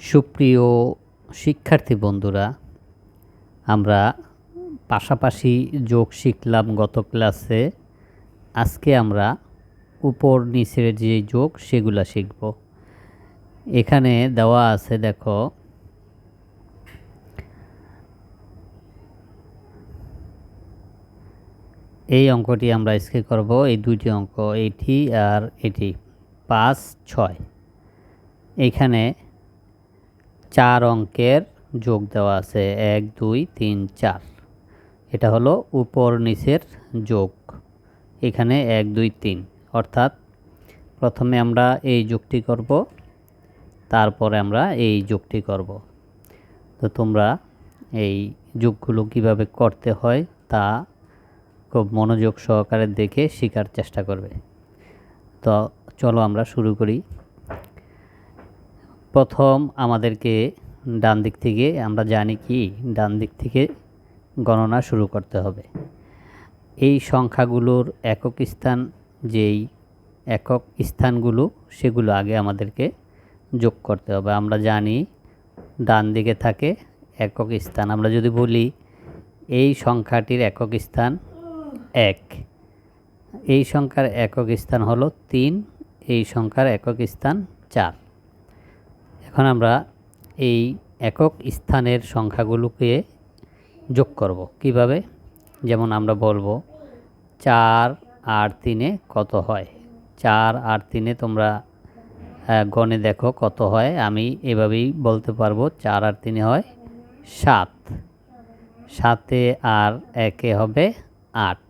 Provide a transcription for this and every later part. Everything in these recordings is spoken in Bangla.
সুপ্রিয় শিক্ষার্থী বন্ধুরা, আমরা পাশাপাশি যোগ শিখলাম গত ক্লাসে। আজকে আমরা উপর নিচের যে যোগ, সেগুলা শিখব। এখানে দেওয়া আছে, দেখো, এই অঙ্কটি আমরা আজকে করব, এই দুইটি অঙ্ক, এটি আর এটি। পাঁচ, ছয়। এইখানে চার অঙ্কের যোগ দেওয়া আছে, এক, দুই, তিন, চার। এটা হলো উপর নিচের যোগ। এখানে এক, দুই, তিন। অর্থাৎ প্রথমে আমরা এই যোগটি করব, তারপরে আমরা এই যোগটি করব। তো তোমরা এই যোগগুলো কীভাবে করতে হয় তা খুব মনোযোগ সহকারে দেখে শেখার চেষ্টা করবে। তো চলো আমরা শুরু করি। প্রথম আমাদেরকে ডান দিক থেকে, আমরা জানি কি, ডান দিক থেকে গণনা শুরু করতে হবে। এই সংখ্যাগুলোর একক স্থান, যেই একক স্থানগুলো, সেগুলো আগে আমাদেরকে যোগ করতে হবে। আমরা জানি ডান দিকে থাকে একক স্থান। আমরা যদি বলি এই সংখ্যাটির একক স্থান এক, এই সংখ্যার একক স্থান হলো তিন, এই সংখ্যার একক স্থান চার। এখন আমরা এই একক স্থানের সংখ্যাগুলোকে যোগ করব। কীভাবে? যেমন আমরা বলব চার আর তিনে কত হয়? চার আর তিনে তোমরা গণে দেখো কত হয়। আমি এভাবেই বলতে পারব, চার আর তিনে হয় সাত। সাতে আর একে হবে আট।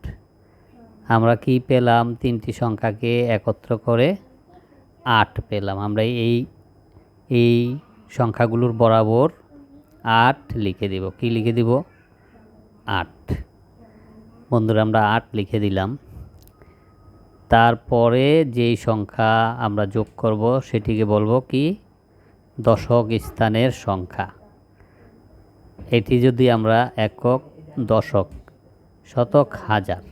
আমরা কি পেলাম? তিনটি সংখ্যাকে একত্র করে আট পেলাম। আমরা এই এই সংখ্যাগুলোর বরাবর আট লিখে দিব। কি লিখে দিব? আট। বন্ধুরা, আমরা আট লিখে দিলাম। তারপরে যেই সংখ্যা আমরা যোগ করব, সেটিকে বলব কি? দশক স্থানের সংখ্যা। এটি যদি আমরা একক দশক শতক হাজার,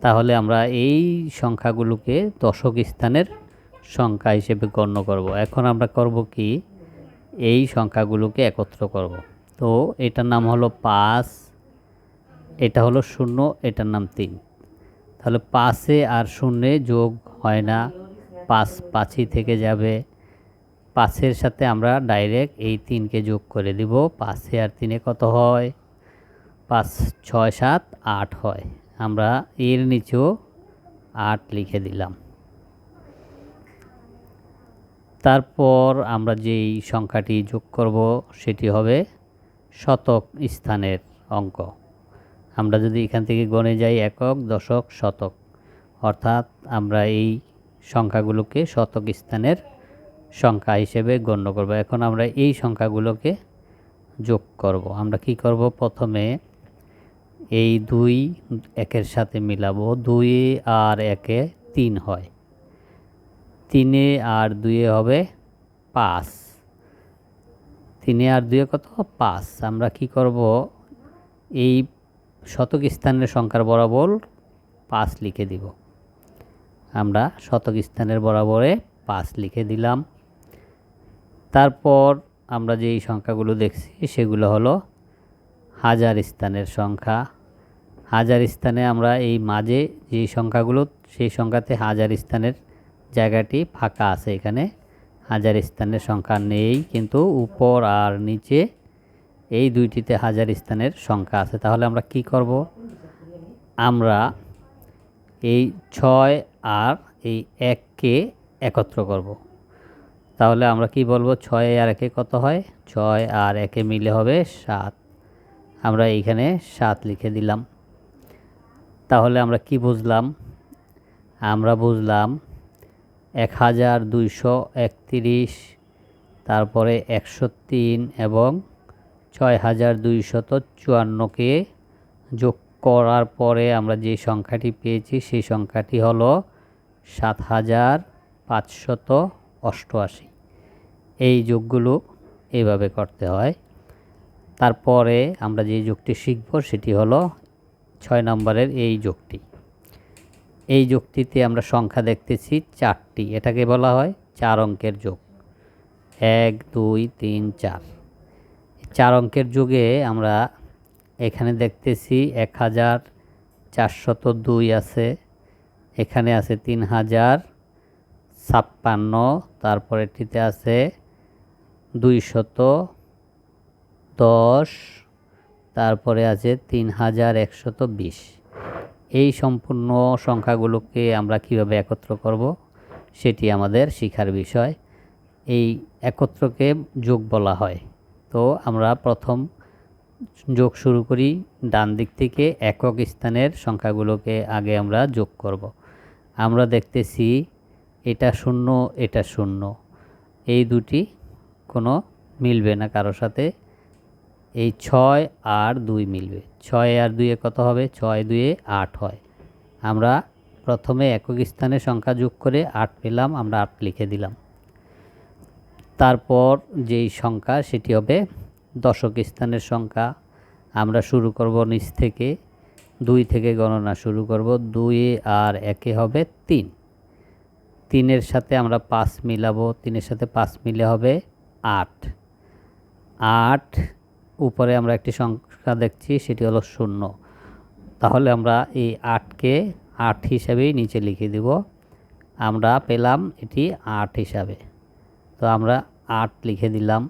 তাহলে আমরা এই সংখ্যাগুলোকে দশক স্থানের সংখ্যা হিসেবে গণ্য করব। এখন আমরা করব কি? এই সংখ্যাগুলোকে একত্র করব। তো এটার নাম হলো পাঁচ, এটা হলো শূন্য, এটার নাম তিন। তাহলে পাঁচে আর শূন্যে যোগ হয় না। পাঁচ পাঁচই থেকে যাবে। পাঁচের সাথে আমরা ডাইরেক্ট এই তিনকে যোগ করে দিব। পাঁচে আর তিনে কত হয়? পাঁচ, ছয়, সাত, আট হয়। আমরা এর নিচেও আট লিখে দিলাম। তারপর আমরা যেই সংখ্যাটি যোগ করব, সেটি হবে শতক স্থানের অঙ্ক। আমরা যদি এখান থেকে গণে যাই, একক, দশক, শতক। অর্থাৎ আমরা এই সংখ্যাগুলোকে শতক স্থানের সংখ্যা হিসেবে গণ্য করব। এখন আমরা এই সংখ্যাগুলোকে যোগ করব। আমরা কি করব? প্রথমে এই দুই একের সাথে মিলাবো। দুই আর একে তিন হয়। তিনে আর দুয়ে হবে পাঁচ। তিনে আর দুয়ে কত? পাঁচ। আমরা কি করব? এই শতক স্থানের সংখ্যার বরাবর পাঁচ লিখে দিব। আমরা শতক স্থানের বরাবরে পাঁচ লিখে দিলাম। তারপর আমরা যেই সংখ্যাগুলো দেখছি, সেগুলো হলো হাজার স্থানের সংখ্যা। হাজার স্থানে আমরা এই মাঝে যে সংখ্যাগুলো, সেই সংখ্যাতে হাজার স্থানের জায়গাটি ফাঁকা আছে এখানে। হাজার স্থানের সংখ্যা নেই, কিন্তু উপর আর নিচে এই দুইটিতে হাজার স্থানের সংখ্যা আছে। তাহলে আমরা কি করব? আমরা এই ছয় আর এই এককে একত্র করব। তাহলে আমরা কি বলব? ছয় আর একে কত হয়? ছয় আর একে মিলে হবে সাত। আমরা এইখানে সাত লিখে দিলাম। তাহলে আমরা কি বুঝলাম? আমরা বুঝলাম এক হাজার দুইশো একত্রিশ, তারপরে একশো তিন এবং ছয় হাজার দুইশত চুয়ান্নকে যোগ করার পরে আমরা যে সংখ্যাটি পেয়েছি, সেই সংখ্যাটি হলো সাত হাজার পাঁচশত অষ্টআশি। এই যোগগুলো এইভাবে করতে হয়। তারপরে আমরা যে যোগটি শিখব, সেটি হলো ছয় নম্বরের এই যোগটি। এই যোগটিতে আমরা সংখ্যা দেখতেছি চারটি। এটাকে বলা হয় চার অঙ্কের যোগ। এক, দুই, তিন, চার। চার অঙ্কের যুগে আমরা এখানে দেখতেছি এক হাজার চারশত দুই আছে, এখানে আছে তিন হাজার ছাপ্পান্ন তারপরেরটিতে আছে দুইশত দশ, তারপরে আছে তিন হাজার একশত বিশ। এই সম্পূর্ণ সংখ্যাগুলোকে আমরা কীভাবে একত্র করব সেটি আমাদের শিখার বিষয়। এই একত্রকে যোগ বলা হয়। তো আমরা প্রথম যোগ শুরু করি, ডান দিক থেকে একক স্থানের সংখ্যাগুলোকে আগে আমরা যোগ করব। আমরা দেখতেছি এটা শূন্য এটা শূন্য। এই দুটি কোনো মিলবে না কারোর সাথে। এই ছয় আর দুই মিলবে। ছয় আর দুইয়ে কত হবে? ছয় দুয়ে আট হয়। আমরা প্রথমে একক স্থানে সংখ্যা যোগ করে আট পেলাম, আমরা আট লিখে দিলাম। তারপর যেই সংখ্যা, সেটি হবে দশক স্থানের সংখ্যা। আমরা শুরু করব নিচ থেকে, দুই থেকে গণনা শুরু করব। দুই আর একে হবে তিন। তিনের সাথে আমরা পাঁচ মিলাবো, তিনের সাথে পাঁচ মিলে হবে আট। আট উপরে আমরা একটি সংখ্যা দেখছি, সেটি হলো শূন্য। তাহলে আমরা এই আটকে আট হিসাবেই নিচে লিখে দিব। আমরা পেলাম এটি আট হিসাবে। তো আমরা আট লিখে দিলাম।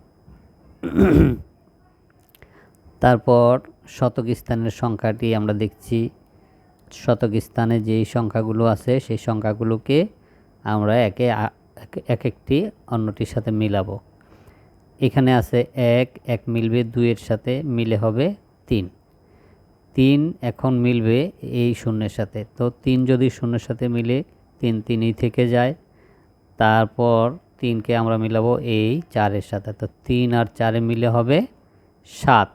তারপর শতক স্থানের সংখ্যাটি আমরা দেখছি। শতক স্থানে যেই সংখ্যাগুলো আছে, সেই সংখ্যাগুলোকে আমরা একে, এক একটি অন্যটির সাথে মিলাবো। এখানে আছে এক এক মিলবে, দুইয়ের সাথে মিলে হবে তিন। তিন এখন মিলবে এই শূন্যের সাথে। তো তিন যদি শূন্যের সাথে মিলে তিন তিনই থেকে যায়। তারপর তিনকে আমরা মিলাবো এই চারের সাথে। তো তিন আর চারে মিলে হবে সাত।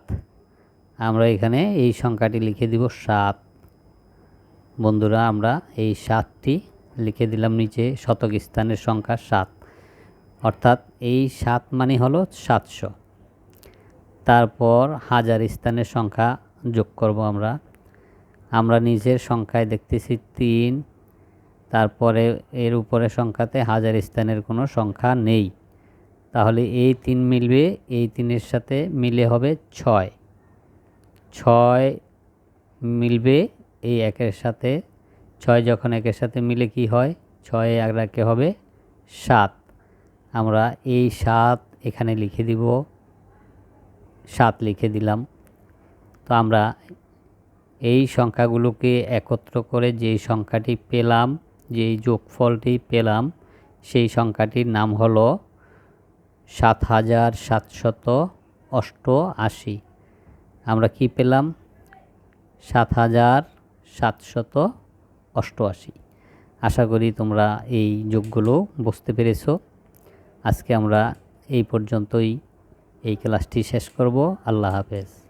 আমরা এখানে এই সংখ্যাটি লিখে দিব সাত। বন্ধুরা, আমরা এই সাতটি লিখে দিলাম নিচে। শতক স্থানের সংখ্যা সাত। অর্থাৎ এই সাত মানে হলো সাতশো। তারপর হাজার স্থানের সংখ্যা যোগ করব আমরা। আমরা নিজের সংখ্যায় দেখতেছি তিন, তারপরে এর উপরে সংখ্যাতে হাজার স্থানের কোনো সংখ্যা নেই। তাহলে এই তিন মিলবে, এই তিনের সাথে মিলে হবে ছয়। ছয় মিলবে এই একের সাথে। ছয় যখন একের সাথে মিলে কি হয়? ছয় আর একে হবে সাত। আমরা এই সাত এখানে লিখে দিব। সাত লিখে দিলাম। তো আমরা এই সংখ্যাগুলোকে একত্র করে যেই সংখ্যাটি পেলাম, যেই যোগফলটি পেলাম, সেই সংখ্যাটির নাম হলো সাত হাজার সাতশত অষ্টআশি। আমরা কি পেলাম? সাত হাজার সাতশত অষ্টআশি। আশা করি তোমরা এই যোগগুলো বুঝতে পেরেছ। আজকে আমরা এই পর্যন্তই। এই ক্লাসটি শেষ করব। আল্লাহ হাফেজ।